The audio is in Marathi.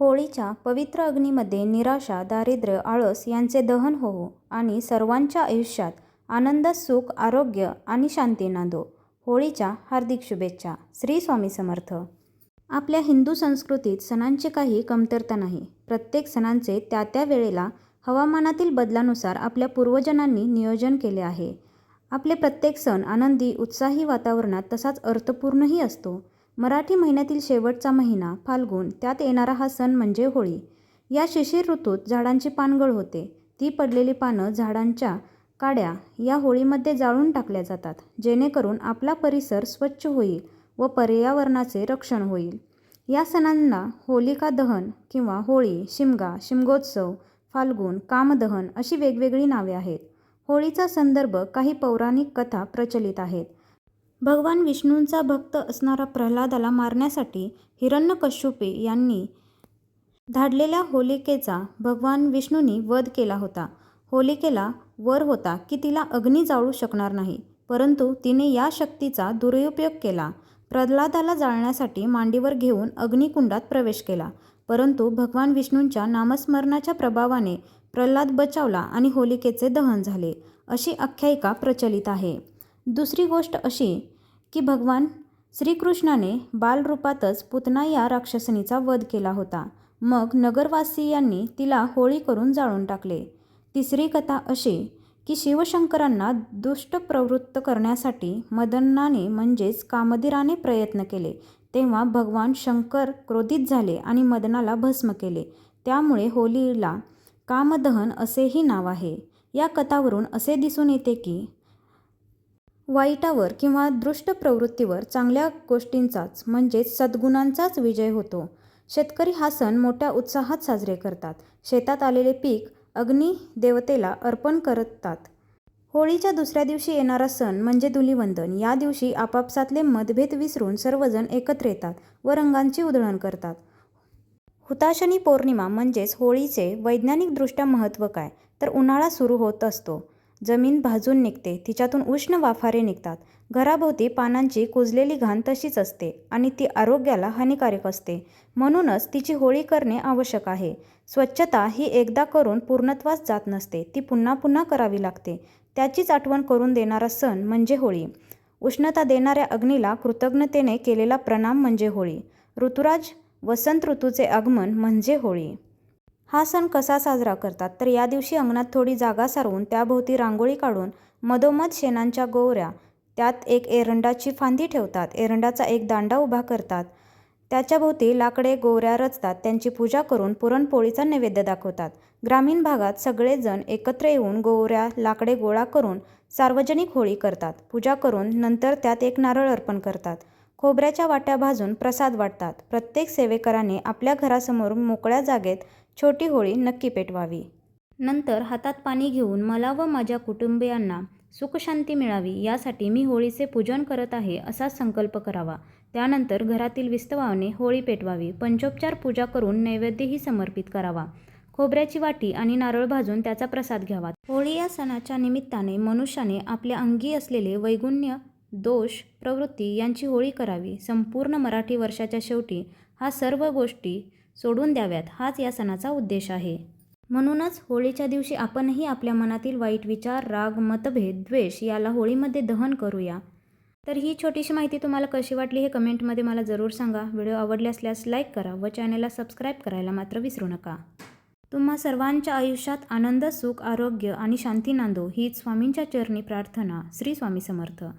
होळीच्या पवित्र अग्नीमध्ये निराशा दारिद्र्य आळस यांचे दहन होवो आणि सर्वांच्या आयुष्यात आनंद सुख आरोग्य आणि शांती नांदो. होळीच्या हार्दिक शुभेच्छा. श्री स्वामी समर्थ. आपल्या हिंदू संस्कृतीत सणांची काही कमतरता नाही. प्रत्येक सणांचे त्या त्या वेळेला हवामानातील बदलानुसार आपल्या पूर्वजनांनी नियोजन केले आहे. आपले प्रत्येक सण आनंदी उत्साही वातावरणात तसाच अर्थपूर्णही असतो. मराठी महिन्यातील शेवटचा महिना फाल्गुन. त्यात येणारा हा सण म्हणजे होळी. या शिशिर ऋतूत झाडांची पानगळ होते. ती पडलेली पानं झाडांच्या काड्या या होळीमध्ये जाळून टाकल्या जातात जेणेकरून आपला परिसर स्वच्छ होईल व पर्यावरणाचे रक्षण होईल. या सणांना होलिका दहन किंवा होळी शिमगा शिमगोत्सव फाल्गुन कामदहन अशी वेगवेगळी नावे आहेत. होळीचा संदर्भ काही पौराणिक कथा प्रचलित आहेत. भगवान विष्णूंचा भक्त असणारा प्रल्हादाला मारण्यासाठी हिरण्यकश्यपे यांनी धाडलेल्या होलिकेचा भगवान विष्णूंनी वध केला होता. होलिकेला वर होता की तिला अग्नी जाळू शकणार नाही परंतु तिने या शक्तीचा दुरुपयोग केला. प्रल्हादाला जाळण्यासाठी मांडीवर घेऊन अग्निकुंडात प्रवेश केला परंतु भगवान विष्णूंच्या नामस्मरणाच्या प्रभावाने प्रल्हाद बचावला आणि होलिकेचे दहन झाले अशी आख्यायिका प्रचलित आहे. दुसरी गोष्ट अशी की भगवान श्रीकृष्णाने बालरूपातच पुतना या राक्षसनीचा वध केला होता. मग नगरवासियांनी तिला होळी करून जाळून टाकले. तिसरी कथा अशी की शिवशंकरांना दुष्ट प्रवृत्त करण्यासाठी मदनाने म्हणजेच कामधीराने प्रयत्न केले. तेव्हा भगवान शंकर क्रोधित झाले आणि मदनाला भस्म केले. त्यामुळे होलीला कामदहन असेही नाव आहे. या कथावरून असे दिसून येते की वाईटावर किंवा दृष्ट प्रवृत्तीवर चांगल्या गोष्टींचाच म्हणजेच सद्गुणांचाच विजय होतो. शेतकरी हा सण मोठ्या उत्साहात साजरे करतात. शेतात आलेले पीक अग्नी देवतेला अर्पण करतात. होळीच्या दुसऱ्या दिवशी येणारा सण म्हणजे धुलिवंदन. या दिवशी आपापसातले मतभेद विसरून सर्वजण एकत्र येतात व रंगांची उधळण करतात. हुताशनी पौर्णिमा म्हणजेच होळीचे वैज्ञानिकदृष्ट्या महत्त्व काय? तर उन्हाळा सुरू होत असतो. जमीन भाजून निघते तिच्यातून उष्ण वाफारे निघतात. घराभोवती पानांची कुजलेली घाण तशीच असते आणि ती आरोग्याला हानिकारक असते. म्हणूनच तिची होळी करणे आवश्यक आहे. स्वच्छता ही एकदा करून पूर्णत्वास जात नसते ती पुन्हा पुन्हा करावी लागते. त्याचीच आठवण करून देणारा सण म्हणजे होळी. उष्णता देणाऱ्या अग्नीला कृतज्ञतेने केलेला प्रणाम म्हणजे होळी. ऋतुराज वसंत ऋतूचे आगमन म्हणजे होळी. हा सण कसा साजरा करतात? तर या दिवशी अंगणात थोडी जागा सारवून त्याभोवती रांगोळी काढून मधोमध शेणांच्या गोवऱ्या त्यात एक एरंडाची फांदी ठेवतात. एरंडाचा एक दांडा उभा करतात. त्याच्याभोवती लाकडे गोवऱ्या रचतात. त्यांची पूजा करून पुरणपोळीचा नैवेद्य दाखवतात. ग्रामीण भागात सगळेजण एकत्र येऊन गोवऱ्या लाकडे गोळा करून सार्वजनिक होळी करतात. पूजा करून नंतर त्यात एक नारळ अर्पण करतात. खोबऱ्याच्या वाट्या भाजून प्रसाद वाटतात. प्रत्येक सेवेकराने आपल्या घरासमोर मोकळ्या जागेत छोटी होळी नक्की पेटवावी. नंतर हातात पाणी घेऊन मला व माझ्या कुटुंबियांना सुखशांती मिळावी यासाठी मी होळीचे पूजन करत आहे असा संकल्प करावा. त्यानंतर घरातील विस्तवाने होळी पेटवावी पंचोपचार पूजा करून नैवेद्यही समर्पित करावा. खोबऱ्याची वाटी आणि नारळ भाजून त्याचा प्रसाद घ्यावा. होळी या सणाच्या निमित्ताने मनुष्याने आपल्या अंगी असलेले वैगुण्य दोष प्रवृत्ती यांची होळी करावी. संपूर्ण मराठी वर्षाच्या शेवटी हा सर्व गोष्टी सोडून द्याव्यात हाच या सणाचा उद्देश आहे. म्हणूनच होळीच्या दिवशी आपणही आपल्या मनातील वाईट विचार राग मतभेद द्वेष याला होळीमध्ये दहन करूया. तर ही छोटीशी माहिती तुम्हाला कशी वाटली हे कमेंटमध्ये मला जरूर सांगा. व्हिडिओ आवडले असल्यास लाईक करा व चॅनलला सबस्क्राईब करायला मात्र विसरू नका. तुम्हा सर्वांच्या आयुष्यात आनंद सुख आरोग्य आणि शांती नांदो हीच स्वामींच्या चरणी प्रार्थना श्री स्वामी समर्थ.